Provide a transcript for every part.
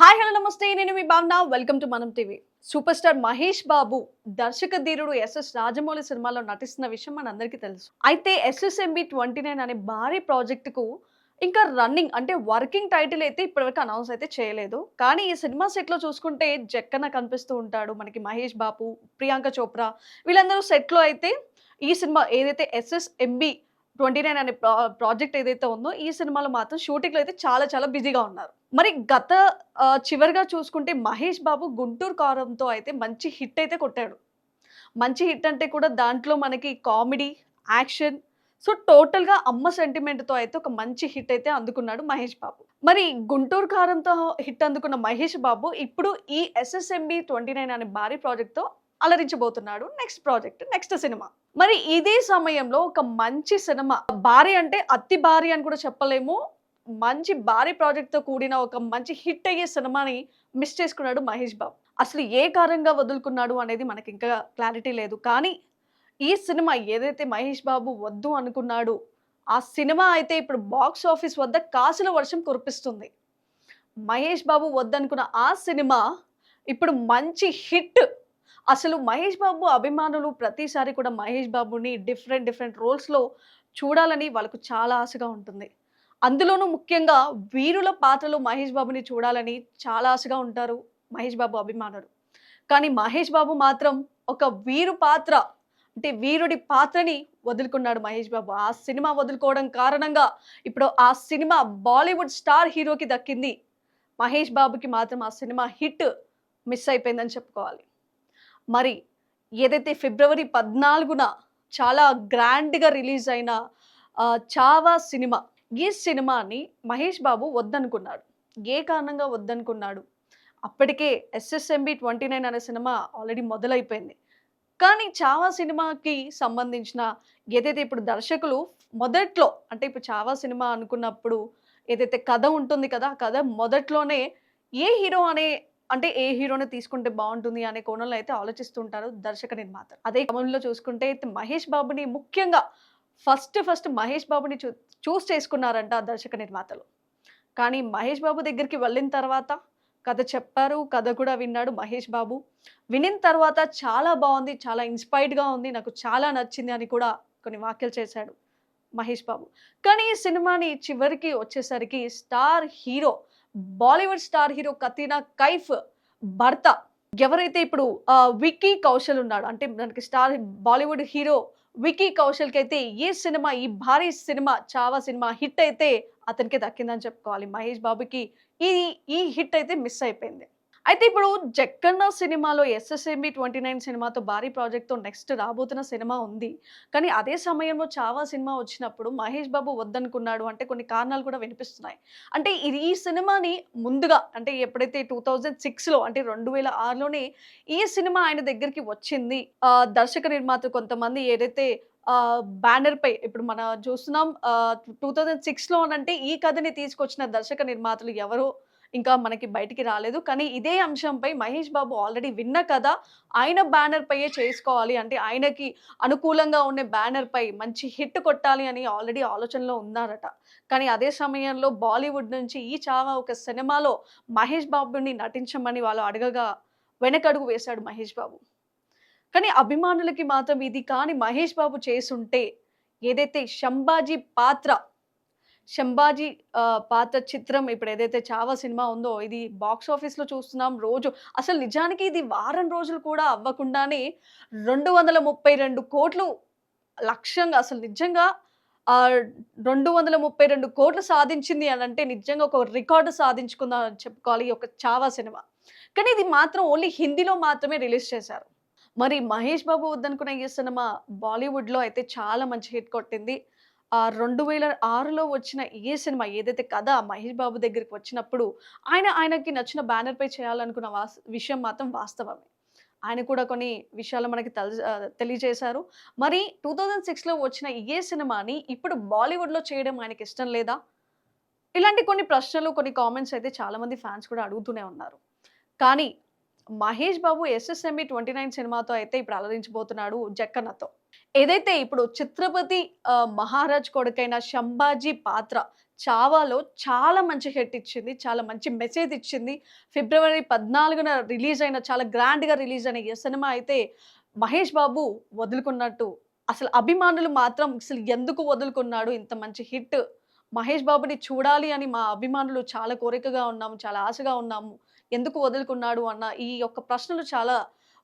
Hi hello నమస్తే. నేను మీ Bhavana. Welcome to Manam TV super star Mahesh Babu దర్శక ధీరుడు ఎస్ఎస్ రాజమౌళి సినిమాలో నటిస్తున్న విషయం మనందరికీ తెలుసు. అయితే ఎస్ఎస్ఎంబి ట్వంటీ నైన్ అనే భారీ ప్రాజెక్టుకు ఇంకా రన్నింగ్ అంటే వర్కింగ్ టైటిల్ అయితే ఇప్పటివరకు అనౌన్స్ అయితే చేయలేదు. కానీ ఈ సినిమా సెట్లో చూసుకుంటే జక్కన కనిపిస్తూ ఉంటాడు. మనకి మహేష్ బాబు ప్రియాంక చోప్రా వీళ్ళందరూ సెట్లో అయితే ఈ సినిమా ఏదైతే ఎస్ఎస్ఎంబి ట్వంటీ నైన్ అనే ప్రాజెక్ట్ ఏదైతే ఉందో ఈ సినిమాలో మాత్రం షూటింగ్లో అయితే చాలా చాలా బిజీగా ఉన్నారు. మరి గత చివరిగా చూసుకుంటే మహేష్ బాబు గుంటూరు కారంతో అయితే మంచి హిట్ అయితే కొట్టాడు. మంచి హిట్ అంటే కూడా దాంట్లో మనకి కామెడీ యాక్షన్ సో టోటల్గా అమ్మ సెంటిమెంట్తో అయితే ఒక మంచి హిట్ అయితే అందుకున్నాడు మహేష్ బాబు. మరి గుంటూరు కారంతో హిట్ అందుకున్న మహేష్ బాబు ఇప్పుడు ఈ ఎస్ఎస్ఎంబి ట్వంటీ నైన్ అనే భారీ ప్రాజెక్ట్తో అలరించబోతున్నాడు. నెక్స్ట్ ప్రాజెక్ట్ నెక్స్ట్ సినిమా మరి ఇదే సమయంలో ఒక మంచి సినిమా భారీ అంటే అతి భారీ అని కూడా చెప్పలేము. మంచి భారీ ప్రాజెక్ట్తో కూడిన ఒక మంచి హిట్ అయ్యే సినిమాని మిస్ చేసుకున్నాడు మహేష్ బాబు. అసలు ఏ కారణంగా వదులుకున్నాడు అనేది మనకి ఇంకా క్లారిటీ లేదు. కానీ ఈ సినిమా ఏదైతే మహేష్ బాబు వద్దు అనుకున్నాడు ఆ సినిమా అయితే ఇప్పుడు బాక్స్ ఆఫీస్ వద్ద కాసుల వర్షం కురిపిస్తుంది. మహేష్ బాబు వద్దనుకున్న ఆ సినిమా ఇప్పుడు మంచి హిట్ అసలు మహేష్ బాబు అభిమానులు ప్రతిసారి కూడా మహేష్ బాబుని డిఫరెంట్ డిఫరెంట్ రోల్స్లో చూడాలని వాళ్ళకు చాలా ఆశగా ఉంటుంది. అందులోనూ ముఖ్యంగా వీరుల పాత్రలో మహేష్ బాబుని చూడాలని చాలా ఆశగా ఉంటారు మహేష్ బాబు అభిమానులు. కానీ మహేష్ బాబు మాత్రం ఒక వీరు పాత్ర అంటే వీరుడి పాత్రని వదులుకున్నాడు మహేష్ బాబు. ఆ సినిమా వదులుకోవడం కారణంగా ఇప్పుడు ఆ సినిమా బాలీవుడ్ స్టార్ హీరోకి దక్కింది. మహేష్ బాబుకి మాత్రం ఆ సినిమా హిట్ మిస్ అయిపోయిందని చెప్పుకోవాలి. మరి ఏదైతే ఫిబ్రవరి పద్నాలుగున చాలా గ్రాండ్గా రిలీజ్ అయిన చావా సినిమా ఈ సినిమాని మహేష్ బాబు వద్దనుకున్నాడు. ఏ కారణంగా వద్దనుకున్నాడు? అప్పటికే ఎస్ఎస్ఎంబి ట్వంటీ నైన్ అనే సినిమా ఆల్రెడీ మొదలైపోయింది. కానీ చావా సినిమాకి సంబంధించిన ఏదైతే ఇప్పుడు దర్శకులు మొదట్లో అంటే ఇప్పుడు చావా సినిమా అనుకున్నప్పుడు ఏదైతే కథ ఉంటుంది కదా ఆ కథ మొదట్లోనే ఏ హీరో అనే అంటే ఏ హీరోని తీసుకుంటే బాగుంటుంది అనే కోణంలో అయితే ఆలోచిస్తుంటారు దర్శక నిర్మాత అదే క్రమంలో చూసుకుంటే అయితే మహేష్ బాబుని ముఖ్యంగా ఫస్ట్ ఫస్ట్ మహేష్ బాబుని చూ చూస్ చేసుకున్నారంట ఆ దర్శక నిర్మాతలు కానీ మహేష్ బాబు దగ్గరికి వెళ్ళిన తర్వాత కథ చెప్పారు కథ కూడా విన్నాడు మహేష్ బాబు. వినిన తర్వాత చాలా బాగుంది చాలా ఇన్స్పైర్డ్గా ఉంది నాకు చాలా నచ్చింది అని కూడా కొన్ని వ్యాఖ్యలు చేశాడు మహేష్ బాబు. కానీ ఈ సినిమాని చివరికి వచ్చేసరికి star hero Bollywood star hero Katrina Kaif భర్త ఎవరైతే ఇప్పుడు విక్కీ కౌశల్ ఉన్నాడు అంటే మనకి స్టార్ బాలీవుడ్ హీరో విక్కీ కౌశల్కి అయితే ఈ సినిమా ఈ భారీ సినిమా చావా సినిమా హిట్ అయితే అతనికి దక్కిందని చెప్పుకోవాలి. మహేష్ బాబుకి ఈ ఈ హిట్ అయితే మిస్ అయిపోయింది. అయితే ఇప్పుడు జక్కన్న సినిమాలో ఎస్ఎస్ఎంబి ట్వంటీ నైన్ సినిమాతో భారీ ప్రాజెక్ట్తో నెక్స్ట్ రాబోతున్న సినిమా ఉంది. కానీ అదే సమయంలో చావా సినిమా వచ్చినప్పుడు మహేష్ బాబు వద్దనుకున్నాడు అంటే కొన్ని కారణాలు కూడా వినిపిస్తున్నాయి. అంటే ఇది ఈ సినిమాని ముందుగా అంటే ఎప్పుడైతే టూ థౌజండ్ సిక్స్లో అంటే రెండు వేల ఆరులోనే ఈ సినిమా ఆయన దగ్గరికి వచ్చింది. దర్శక నిర్మాత కొంతమంది ఏదైతే బ్యానర్ పై ఇప్పుడు మనం చూస్తున్నాం టూ థౌజండ్ సిక్స్లో అంటే ఈ కథని తీసుకొచ్చిన దర్శక నిర్మాతలు ఎవరో ఇంకా మనకి బయటికి రాలేదు. కానీ ఇదే అంశంపై మహేష్ బాబు ఆల్రెడీ విన్న కథ. ఆయన బ్యానర్ పైయే చేసుకోవాలి. అంటే ఆయనకి అనుకూలంగా ఉండే బ్యానర్ పై మంచి హిట్ కొట్టాలి అని ఆల్రెడీ ఆలోచనలో ఉన్నారట. కానీ అదే సమయంలో బాలీవుడ్ నుంచి ఈ చావా ఒక సినిమాలో మహేష్ బాబుని నటించమని వాళ్ళు అడగగా వెనకడుగు వేశాడు మహేష్ బాబు. కానీ అభిమానులకి మాత్రం ఇది కానీ మహేష్ బాబు చేసుంటే ఏదైతే శంభాజీ పాత్ర శంభాజీ పాత్ర చిత్రం ఇప్పుడు ఏదైతే చావా సినిమా ఉందో ఇది బాక్స్ ఆఫీస్లో చూస్తున్నాం రోజు. అసలు నిజానికి ఇది వారం రోజులు కూడా అవ్వకుండానే రెండు వందల ముప్పై రెండు కోట్లు లక్ష్యంగా అసలు నిజంగా రెండు వందల ముప్పై రెండు కోట్లు సాధించింది అని అంటే నిజంగా ఒక రికార్డు సాధించుకుందాం అని చెప్పుకోవాలి ఒక చావా సినిమా. కానీ ఇది మాత్రం ఓన్లీ హిందీలో మాత్రమే రిలీజ్ చేశారు. మరి మహేష్ బాబు వద్దనుకున్న ఈ సినిమా బాలీవుడ్లో అయితే చాలా మంచి హిట్ కొట్టింది. రెండు వేల ఆరులో వచ్చిన ఏ సినిమా ఏదైతే కథ మహేష్ బాబు దగ్గరికి వచ్చినప్పుడు ఆయన ఆయనకి నచ్చిన బ్యానర్పై చేయాలనుకున్న వాస్ విషయం మాత్రం వాస్తవమే. ఆయన కూడా కొన్ని విషయాలు మనకి తెలి తెలియజేశారు. మరి టూ థౌజండ్ సిక్స్లో వచ్చిన ఏ సినిమాని ఇప్పుడు బాలీవుడ్లో చేయడం ఆయనకి ఇష్టం లేదా? ఇలాంటి కొన్ని ప్రశ్నలు కొన్ని కామెంట్స్ అయితే చాలామంది ఫ్యాన్స్ కూడా అడుగుతూనే ఉన్నారు. కానీ Mahesh Babu SSME twenty nine సినిమాతో అయితే ఇప్పుడు అలరించబోతున్నాడు జక్కన్నతో. ఏదైతే ఇప్పుడు చిత్రపతి మహారాజ్ కొడుకైన శంభాజీ పాత్ర 'చావా'లో చాలా మంచి హిట్ ఇచ్చింది. చాలా మంచి మెసేజ్ ఇచ్చింది. ఫిబ్రవరి 14న రిలీజ్ అయిన చాలా గ్రాండ్‌గా రిలీజ్ అయిన ఈ సినిమా అయితే మహేష్ బాబు వదులుకున్నట్టు అసలు అభిమానులు మాత్రం అసలు ఎందుకు వదులుకున్నాడు ఇంత మంచి హిట్ మహేష్ బాబుని చూడాలి అని మా అభిమానులు చాలా కోరికగా ఉన్నాము. చాలా ఆశగా ఉన్నాము. ఎందుకు వదులుకున్నాడు అన్న ఈ యొక్క ప్రశ్నలు చాలా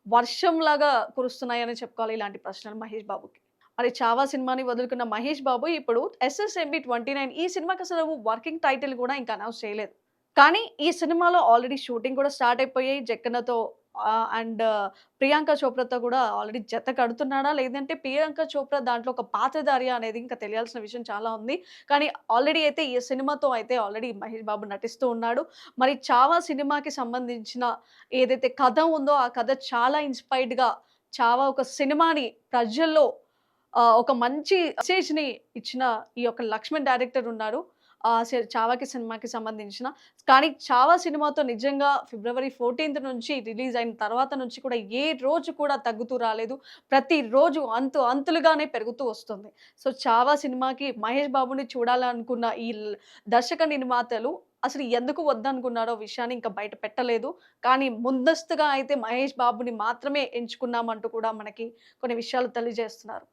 వర్షంలాగా కురుస్తున్నాయని చెప్పుకోవాలి ఇలాంటి ప్రశ్నలు మహేష్ బాబుకి. మరి 'చావా' సినిమాని వదులుకున్న మహేష్ బాబు ఇప్పుడు 'ఎస్ఎస్ఎంబి 29' ఈ సినిమాకి అసలు వర్కింగ్ టైటిల్ కూడా ఇంకా అనౌన్స్ చేయలేదు. కానీ ఈ సినిమాలో ఆల్రెడీ షూటింగ్ కూడా స్టార్ట్ అయిపోయాయి. జక్కన్నతో అండ్ ప్రియాంక చోప్రాతో కూడా ఆల్రెడీ జత కడుతున్నాడా? లేదంటే ప్రియాంక చోప్రా దాంట్లో ఒక పాత్రధారి అనేది ఇంకా తెలియాల్సిన విషయం చాలా ఉంది. కానీ ఆల్రెడీ అయితే ఈ సినిమాతో అయితే ఆల్రెడీ మహేష్ బాబు నటిస్తూ ఉన్నాడు. మరి 'చావా' సినిమాకి సంబంధించిన ఏదైతే కథ ఉందో ఆ కథ చాలా ఇన్‌స్పైర్డ్‌గా 'చావా' ఒక సినిమాని ప్రజల్లో ఒక మంచి మెసేజ్‌ని ఇచ్చిన ఈ యొక్క లక్ష్మణ్ డైరెక్టర్ ఉన్నారు. 'చావాకి' సినిమాకి సంబంధించిన. కానీ 'చావా' సినిమాతో నిజంగా ఫిబ్రవరి 14థ్ నుంచి రిలీజ్ అయిన తర్వాత నుంచి కూడా ఏ రోజు కూడా తగ్గుతూ రాలేదు. ప్రతిరోజు అంతు అంతులుగానే పెరుగుతూ వస్తుంది. సో 'చావా' సినిమాకి మహేష్ బాబుని చూడాలనుకున్న ఈ దర్శక నిర్మాతలు అసలు ఎందుకు వద్దనుకున్నారో విషయాన్ని ఇంకా బయట పెట్టలేదు. కానీ ముందస్తుగా అయితే మహేష్ బాబుని మాత్రమే ఎంచుకున్నామంటూ కూడా మనకి కొన్ని విషయాలు తెలియజేస్తున్నారు.